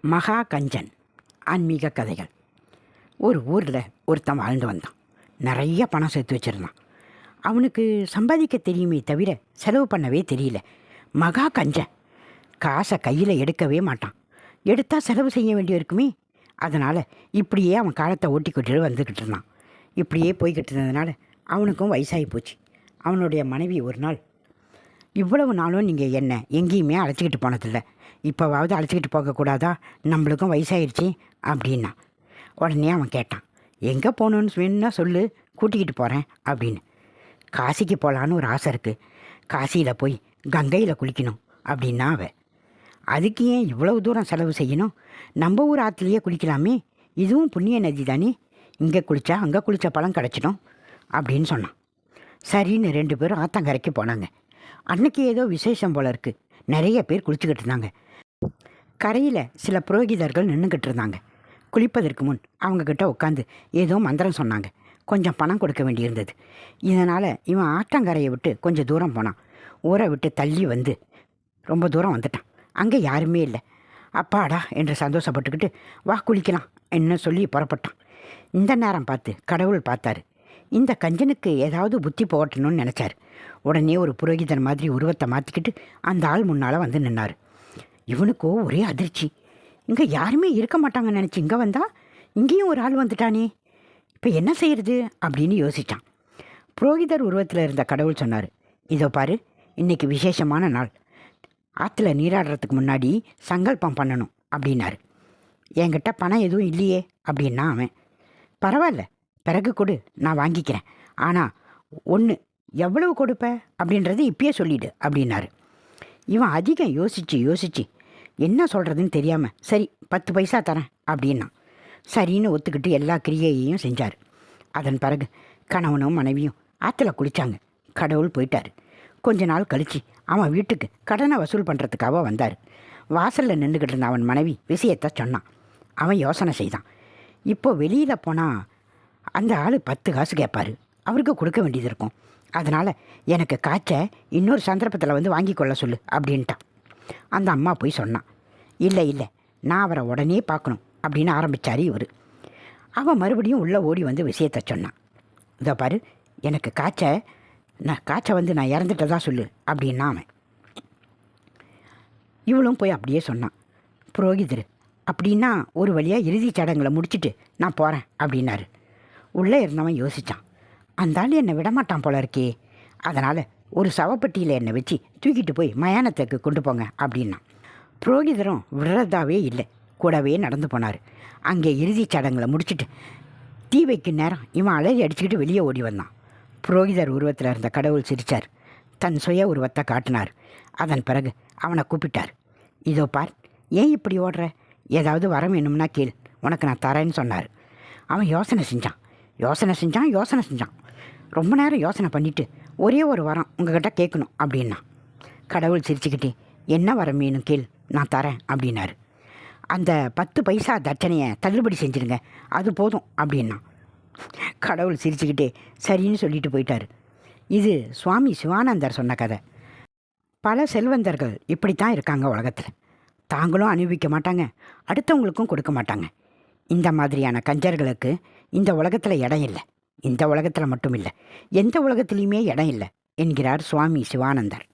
மகா கஞ்சன். ஆன்மீக கதைகள். ஒரு ஊரில் ஒருத்தன் வாழ்ந்து வந்தான். நிறைய பணம் சேர்த்து வச்சுருந்தான். அவனுக்கு சம்பாதிக்க தெரியுமே தவிர செலவு பண்ணவே தெரியல. மகா கஞ்சன். காசை கையில் எடுக்கவே மாட்டான். எடுத்தால் செலவு செய்ய வேண்டியிருக்குமே. அதனால் இப்படியே அவன் காலத்தை ஓட்டிக்கொட்டு வந்துக்கிட்டு இருந்தான். இப்படியே போய்கிட்டு இருந்ததுனால அவனுக்கும் வயசாகி போச்சு. அவனுடைய மனைவி ஒரு நாள் இவ்வளவு நாளும் நீங்கள் என்ன எங்கேயுமே அழைச்சிக்கிட்டு போனதில்லை. இப்போவாவது அழைச்சிக்கிட்டு போகக்கூடாதா நம்மளுக்கும் வயசாயிருச்சு அப்படின்னா. உடனே அவன் கேட்டான் எங்கே போகணுன்னு வேணும்னா சொல்லு கூட்டிக்கிட்டு போகிறேன் அப்படின்னு. காசிக்கு போகலான்னு ஒரு ஆசை இருக்குது காசியில் போய் கங்கையில் குளிக்கணும் அப்படின்னா அவன் அதுக்கு ஏன் இவ்வளவு தூரம் செலவு செய்யணும்? நம்ம ஊர் ஆற்றுலையே குளிக்கலாமே. இதுவும் புண்ணிய நதி தானே. இங்கே குளித்தா அங்கே குளித்த பழம் கிடச்சிடும் அப்படின்னு சொன்னான். சரின்னு ரெண்டு பேரும் ஆத்தங்கரைக்கு போனாங்க. அன்னைக்கு ஏதோ விசேஷம் போல இருக்குது நிறைய பேர் குளிச்சுக்கிட்டு இருந்தாங்க. கரையில் சில புரோகிதர்கள் நின்றுக்கிட்டு இருந்தாங்க குளிப்பதற்கு முன் அவங்கக்கிட்ட உட்காந்து ஏதோ மந்திரம் சொன்னாங்க. கொஞ்சம் பணம் கொடுக்க வேண்டியிருந்தது. இதனால் இவன் ஆற்றங்கரையை விட்டு கொஞ்சம் தூரம் போனான். ஊரை விட்டு தள்ளி வந்து ரொம்ப தூரம் வந்துட்டான். அங்கே யாருமே இல்லை. அப்பாடா என்று சந்தோஷப்பட்டுக்கிட்டு வா குளிக்கலாம் என்ன சொல்லி புறப்பட்டான். இந்த நேரம் பார்த்து கடவுள் பார்த்தாரு. இந்த கஞ்சனுக்கு ஏதாவது புத்தி போகட்டணும்னு நினச்சார். உடனே ஒரு புரோகிதன் மாதிரி உருவத்தை மாற்றிக்கிட்டு அந்த ஆள் முன்னால் வந்து நின்னார். இவனுக்கோ ஒரே அதிர்ச்சி. இங்கே யாருமே இருக்க மாட்டாங்கன்னு நினச்சி இங்கே வந்தால் இங்கேயும் ஒரு ஆள் வந்துட்டானே. இப்போ என்ன செய்யறது அப்படின்னு யோசித்தான் புரோகிதர் உருவத்தில் இருந்த கடவுள் சொன்னார் இதோ பாரு இன்னைக்கு விசேஷமான நாள். ஆற்றுல நீராடுறதுக்கு முன்னாடி சங்கல்பம் பண்ணணும் அப்படின்னாரு. என்கிட்ட பணம் எதுவும் இல்லையே அப்படின்னா அவன் பரவாயில்ல பிறகு கொடு நான் வாங்கிக்கிறேன். ஆனால் ஒன்று எவ்வளவு கொடுப்ப? அப்படின்றது இப்பயே சொல்லிடு அப்படின்னாரு. இவன் அதிகம் யோசித்து யோசித்து என்ன சொல்கிறதுன்னு தெரியாமல் சரி பத்து பைசா தரேன் அப்படின்னா சரின்னு ஒத்துக்கிட்டு எல்லா கிரியையையும் செஞ்சார். அதன் பிறகு கணவனும் மனைவியும் ஆற்றுல குளித்தாங்க கடவுள் போயிட்டார். கொஞ்ச நாள் கழித்து அவன் வீட்டுக்கு கடனை வசூல் பண்ணுறதுக்காக வந்தார். வாசலில் நின்றுக்கிட்டு இருந்த அவன் மனைவி விஷயத்தை சொன்னான். அவன் யோசனை செய்தான். இப்போ வெளியில் போனால் அந்த ஆள் பத்து காசு கேட்பாரு அவருக்கு கொடுக்க வேண்டியது இருக்கும். அதனால் எனக்கு காய்ச்ச இன்னொரு சந்தர்ப்பத்தில் வந்து வாங்கி கொள்ள சொல்லு அப்படின்ட்டான். அந்த அம்மா போய் சொன்னான் இல்லை இல்லை நான் அவரை உடனே பார்க்கணும் அப்படின்னு ஆரம்பித்தார் இவர். அவன் மறுபடியும் உள்ளே ஓடி வந்து விஷயத்தை சொன்னான். இதோ பாரு எனக்கு காய்ச்ச நான் காய்ச்ச வந்து நான் இறந்துட்டதா சொல்லு அப்படின்னா அவன். இவளும் போய் அப்படியே சொன்னான். புரோகிதர் அப்படின்னா ஒரு வழியாக இறுதிச் சடங்களை முடிச்சிட்டு நான் போகிறேன் அப்படின்னாரு. உள்ளே இருந்தவன் யோசித்தான் அந்த ஆள் என்னை விடமாட்டான் போல இருக்கே. அதனால் ஒரு சவப்பெட்டியில் என்னை வச்சு தூக்கிட்டு போய் மயானத்துக்கு கொண்டு போங்க அப்படின்னா. புரோகிதரும் விடுறதாவே இல்லை. கூடவே நடந்து போனார். அங்கே இறுதிச் சடங்களை முடிச்சுட்டு தீ வைக்கும் நேரம் இவன் அலறி அடிச்சுக்கிட்டு வெளியே ஓடி வந்தான். புரோகிதர் உருவத்தில் இருந்த கடவுள் சிரித்தார் தன் சுய உருவத்தை காட்டினார். அதன் பிறகு அவனை கூப்பிட்டார். இதோ பார் ஏன் இப்படி ஓடுற? ஏதாவது வரம் வேணும்னா கேள். உனக்கு நான் தரேன்னு சொன்னார். அவன் யோசனை செஞ்சான். யோசனை செஞ்சான் யோசனை செஞ்சான். ரொம்ப நேரம் யோசனை பண்ணிவிட்டு ஒரே ஒரு வரம் உங்ககிட்ட கேட்கணும் அப்படின்னா. கடவுள் சிரிச்சுக்கிட்டே என்ன வரம் வேணும் கேள் நான் தரேன் அப்படின்னாரு. அந்த பத்து பைசா தட்சணையை தள்ளுபடி செஞ்சுருங்க அது போதும் அப்படின்னா. கடவுள் சிரிச்சுக்கிட்டே சரின்னு சொல்லிட்டு போயிட்டார். இது சுவாமி சிவானந்தர் சொன்ன கதை. பல செல்வந்தர்கள் இப்படித்தான் இருக்காங்க உலகத்தில். தாங்களும் அனுபவிக்க மாட்டாங்க அடுத்தவங்களுக்கும் கொடுக்க மாட்டாங்க. இந்த மாதிரியான கஞ்சர்களுக்கு இந்த உலகத்தில் இடம் இல்லை. இந்த உலகத்தில் மட்டும் இல்லை எந்த உலகத்திலையுமே இடம் இல்லை என்கிறார் சுவாமி சிவானந்தர்.